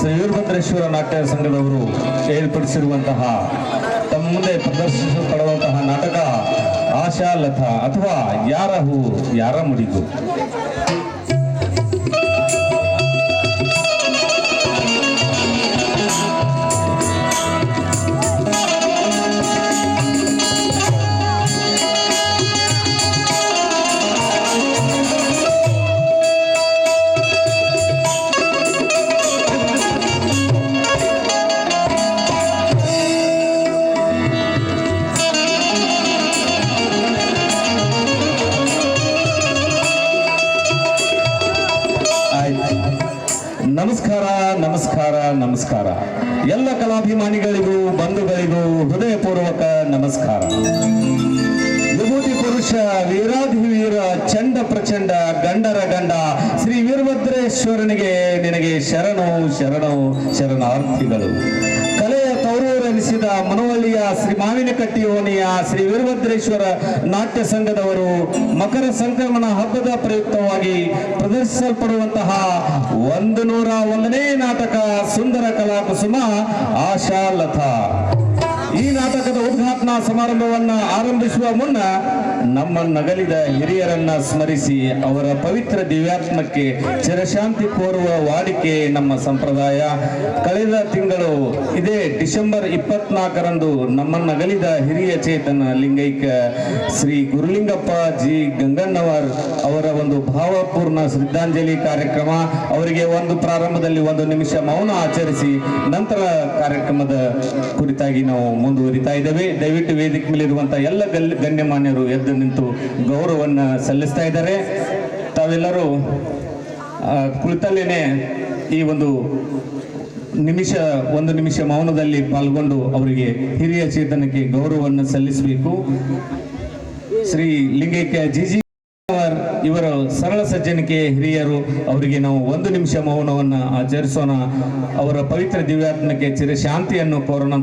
ಶ್ರೀ ವೀರಭದ್ರೇಶ್ವರ ನಾಟ್ಯ ಸಂಘದವರು ಏರ್ಪಡಿಸಿರುವಂತಹ ತಮ್ಮ ಮುಂದೆ ಪ್ರದರ್ಶಿಸಲ್ಪಡುವಂತಹ ನಾಟಕ ಆಶಾ ಲತಾ ಅಥವಾ ಯಾರ ಹೂ ಯಾರ ಮುಡಿಗು? ನಮಸ್ಕಾರ ನಮಸ್ಕಾರ ನಮಸ್ಕಾರ. ಎಲ್ಲ ಕಲಾಭಿಮಾನಿಗಳಿಗೂ, ಬಂಧುಗಳಿಗೂ ಹೃದಯಪೂರ್ವಕ ನಮಸ್ಕಾರ. ವಿಭೂತಿ ಪುರುಷ, ವೀರಾಧಿವೀರ, ಚಂಡ ಪ್ರಚಂಡ, ಗಂಡರ ಗಂಡ, ಶ್ರೀ ವೀರಭದ್ರೇಶ್ವರನಿಗೆ ನಿನಗೆ ಶರಣು ಶರಣು, ಶರಣಾರ್ಥಿಗಳು. ತೌರೂರೆನಿಸಿದ ಮನವಳ್ಳಿಯ ಶ್ರೀ ಮಾವಿನಕಟ್ಟಿ ಓಣಿಯ ಶ್ರೀ ವೀರಭದ್ರೇಶ್ವರ ನಾಟ್ಯ ಸಂಘದವರು ಮಕರ ಸಂಕ್ರಮಣ ಹಬ್ಬದ ಪ್ರಯುಕ್ತವಾಗಿ ಪ್ರದರ್ಶಿಸಲ್ಪಡುವಂತಹ ಒಂದು ನೂರ ಒಂದನೇ ನಾಟಕ ಸುಂದರ ಕಲಾ ಕುಸುಮ ಆಶಾ ಲತಾ ಉದ್ಘಾಟನಾ ಸಮಾರಂಭವನ್ನು ಆರಂಭಿಸುವ ಮುನ್ನ ನಮ್ಮ ನಗಲಿದ ಹಿರಿಯರನ್ನ ಸ್ಮರಿಸಿ ಅವರ ಪವಿತ್ರ ದಿವ್ಯಾತ್ಮಕ್ಕೆ ಚಿರಶಾಂತಿ ಕೋರುವ ವಾಡಿಕೆ ನಮ್ಮ ಸಂಪ್ರದಾಯ. ಕಳೆದ ತಿಂಗಳು ಇದೇ ಡಿಸೆಂಬರ್ ಇಪ್ಪತ್ನಾಲ್ಕರಂದು ನಮ್ಮ ನಗಲಿದ ಹಿರಿಯ ಚೇತನ ಲಿಂಗೈಕ ಶ್ರೀ ಗುರುಲಿಂಗಪ್ಪ ಜಿ ಗಂಗಣ್ಣವರ್ ಅವರ ಒಂದು ಭಾವಪೂರ್ಣ ಶ್ರದ್ಧಾಂಜಲಿ ಕಾರ್ಯಕ್ರಮ, ಅವರಿಗೆ ಒಂದು ಪ್ರಾರಂಭದಲ್ಲಿ ಒಂದು ನಿಮಿಷ ಮೌನ ಆಚರಿಸಿ ನಂತರ ಕಾರ್ಯಕ್ರಮದ ಕುರಿತಾಗಿ ನಾವು ಮುಂದುವರಿತಾ ಇದ್ದೇವೆ. ದಯವಿಟ್ಟು ವೇದಿಕೆ ಮೇಲಿರುವಂತಹ ಎಲ್ಲ ಗಲ್, ಗಣ್ಯಮಾನ್ಯರು ಎದ್ದು ನಿಂತು ಗೌರವವನ್ನು ಸಲ್ಲಿಸ್ತಾ ಇದ್ದಾರೆ. ತಾವೆಲ್ಲರೂ ಕುಳಿತಲ್ಲೇನೆ ಈ ಒಂದು ನಿಮಿಷ ಒಂದು ನಿಮಿಷ ಮೌನದಲ್ಲಿ ಪಾಲ್ಗೊಂಡು ಅವರಿಗೆ ಹಿರಿಯ ಚೇತನಕ್ಕೆ ಗೌರವವನ್ನು ಸಲ್ಲಿಸಬೇಕು. ಶ್ರೀ ಲಿಂಗೈಕ್ಯ ಜಿಜಿ ಇವರ ಸರಳ ಸಜ್ಜನಿಕೆ ಹಿರಿಯರು, ಅವರಿಗೆ ನಾವು ಒಂದು ನಿಮಿಷ ಮೌನವನ್ನು ಆಚರಿಸೋಣ. ಅವರ ಪವಿತ್ರ ದಿವ್ಯಾತ್ಮಕ್ಕೆ ಚಿರ ಶಾಂತಿಯನ್ನು ಕೋರೋಣ